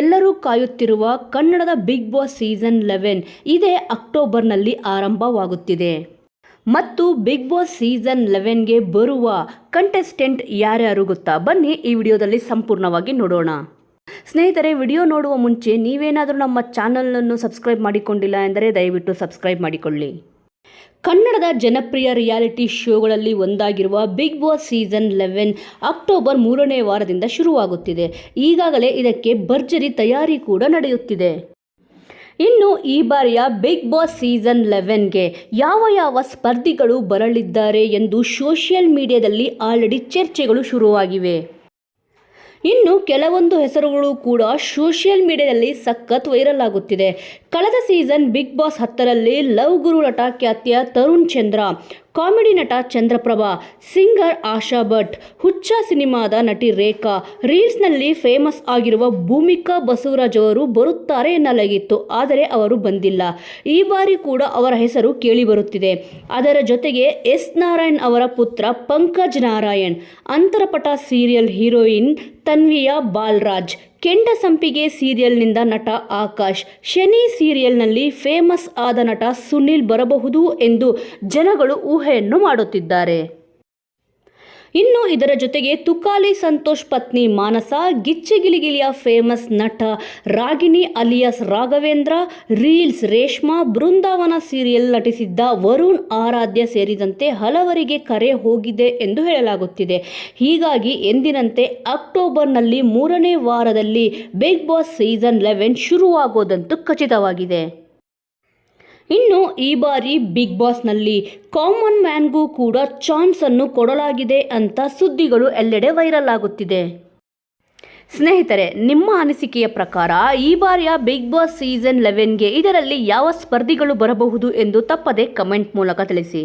ಎಲ್ಲರೂ ಕಾಯುತ್ತಿರುವ ಕನ್ನಡದ ಬಿಗ್ ಬಾಸ್ ಸೀಸನ್ ಲೆವೆನ್ ಇದೇ ಅಕ್ಟೋಬರ್ನಲ್ಲಿ ಆರಂಭವಾಗುತ್ತಿದೆ. ಮತ್ತು ಬಿಗ್ ಬಾಸ್ ಸೀಸನ್ ಲೆವೆನ್ಗೆ ಬರುವ ಕಂಟೆಸ್ಟೆಂಟ್ ಯಾರ್ಯಾರು ಗೊತ್ತಾ? ಬನ್ನಿ ಈ ವಿಡಿಯೋದಲ್ಲಿ ಸಂಪೂರ್ಣವಾಗಿ ನೋಡೋಣ. ಸ್ನೇಹಿತರೆ, ವಿಡಿಯೋ ನೋಡುವ ಮುಂಚೆ ನೀವೇನಾದರೂ ನಮ್ಮ ಚಾನಲನ್ನು ಸಬ್ಸ್ಕ್ರೈಬ್ ಮಾಡಿಕೊಂಡಿಲ್ಲ ಎಂದರೆ ದಯವಿಟ್ಟು ಸಬ್ಸ್ಕ್ರೈಬ್ ಮಾಡಿಕೊಳ್ಳಿ. ಕನ್ನಡದ ಜನಪ್ರಿಯ ರಿಯಾಲಿಟಿ ಶೋಗಳಲ್ಲಿ ಒಂದಾಗಿರುವ Bigg Boss season eleven October ಮೂರನೇ ವಾರದಿಂದ ಶುರುವಾಗುತ್ತಿದೆ. ಈಗಾಗಲೇ ಇದಕ್ಕೆ ಭರ್ಜರಿ ತಯಾರಿ ಕೂಡ ನಡೆಯುತ್ತಿದೆ. ಇನ್ನು ಈ ಬಾರಿಯ ಬಿಗ್ ಬಾಸ್ ಸೀಸನ್ ಲೆವೆನ್ಗೆ ಯಾವ ಯಾವ ಸ್ಪರ್ಧಿಗಳು ಬರಲಿದ್ದಾರೆ ಎಂದು ಸೋಷಿಯಲ್ ಮೀಡಿಯಾದಲ್ಲಿ ಆಲ್ರೆಡಿ ಚರ್ಚೆಗಳು ಶುರುವಾಗಿವೆ. ಇನ್ನು ಕೆಲವೊಂದು ಹೆಸರುಗಳು ಕೂಡ ಸೋಷಿಯಲ್ ಮೀಡಿಯಾದಲ್ಲಿ ಸಖತ್ ವೈರಲ್ ಆಗುತ್ತಿದೆ. ಕಳೆದ ಸೀಸನ್ ಬಿಗ್ ಬಾಸ್ ಹತ್ತರಲ್ಲಿ ಲವ್ ಗುರು ನಟ ಖ್ಯಾತಿಯ ತರುಣ್ ಚಂದ್ರ, ಕಾಮಿಡಿ ನಟ ಚಂದ್ರಪ್ರಭಾ, ಸಿಂಗರ್ ಆಶಾ ಭಟ್, ಹುಚ್ಚ ಸಿನಿಮಾದ ನಟಿ ರೇಖಾ, ರೀಲ್ಸ್ನಲ್ಲಿ ಫೇಮಸ್ ಆಗಿರುವ ಭೂಮಿಕಾ ಬಸವರಾಜ್ ಅವರು ಬರುತ್ತಾರೆ ಎನ್ನಲಾಗಿತ್ತು. ಆದರೆ ಅವರು ಬಂದಿಲ್ಲ. ಈ ಬಾರಿ ಕೂಡ ಅವರ ಹೆಸರು ಕೇಳಿಬರುತ್ತಿದೆ. ಅದರ ಜೊತೆಗೆ ಎಸ್ ನಾರಾಯಣ್ ಅವರ ಪುತ್ರ ಪಂಕಜ್ ನಾರಾಯಣ್, ಅಂತರಪಟ ಸೀರಿಯಲ್ ಹೀರೋಯಿನ್ ತನ್ವಿಯಾ ಬಾಲ್ರಾಜ್ ಕೆಂಡ ಸಂಪಿಗೆ ಸೀರಿಯಲ್ನಿಂದ ನಟ ಆಕಾಶ್. ಶನಿ ಸೀರಿಯಲ್ನಲ್ಲಿ ಫೇಮಸ್ ಆದ ನಟ ಸುನಿಲ್ ಬರಬಹುದು ಎಂದು ಜನಗಳು ಊಹೆಯನ್ನು ಮಾಡುತ್ತಿದ್ದಾರೆ. ಇನ್ನು ಇದರ ಜೊತೆಗೆ ತುಕಾಲಿ ಸಂತೋಷ್ ಪತ್ನಿ ಮಾನಸ, ಗಿಚ್ಚಿಗಿಲಿಗಿಲಿಯ ಫೇಮಸ್ ನಟ Ragini alias Raghavendra, reels Reshma, Brindavana serial ನಟಿಸಿದ್ದ Varun Aradhya ಸೇರಿದಂತೆ ಹಲವರಿಗೆ ಕರೆ ಹೋಗಿದೆ ಎಂದು ಹೇಳಲಾಗುತ್ತಿದೆ. ಹೀಗಾಗಿ ಎಂದಿನಂತೆ ಅಕ್ಟೋಬರ್ನಲ್ಲಿ ಮೂರನೇ ವಾರದಲ್ಲಿ ಬಿಗ್ ಬಾಸ್ ಸೀಸನ್ ಲೆವೆನ್ ಶುರುವಾಗೋದಂತೂ ಖಚಿತವಾಗಿದೆ. ಇನ್ನು ಈ ಬಾರಿ ಬಿಗ್ ಬಾಸ್ನಲ್ಲಿ ಕಾಮನ್ ಮ್ಯಾನ್ಗೂ ಕೂಡ ಚಾನ್ಸ್ ಅನ್ನು ಕೊಡಲಾಗಿದೆ ಅಂತ ಸುದ್ದಿಗಳು ಎಲ್ಲೆಡೆ ವೈರಲ್ ಆಗುತ್ತಿದೆ. ಸ್ನೇಹಿತರೆ, ನಿಮ್ಮ ಅನಿಸಿಕೆಯ ಪ್ರಕಾರ ಈ ಬಾರಿಯ ಬಿಗ್ ಬಾಸ್ ಸೀಸನ್ ಲೆವೆನ್ಗೆ ಇದರಲ್ಲಿ ಯಾವ ಸ್ಪರ್ಧಿಗಳು ಬರಬಹುದು ಎಂದು ತಪ್ಪದೆ ಕಮೆಂಟ್ ಮೂಲಕ ತಿಳಿಸಿ.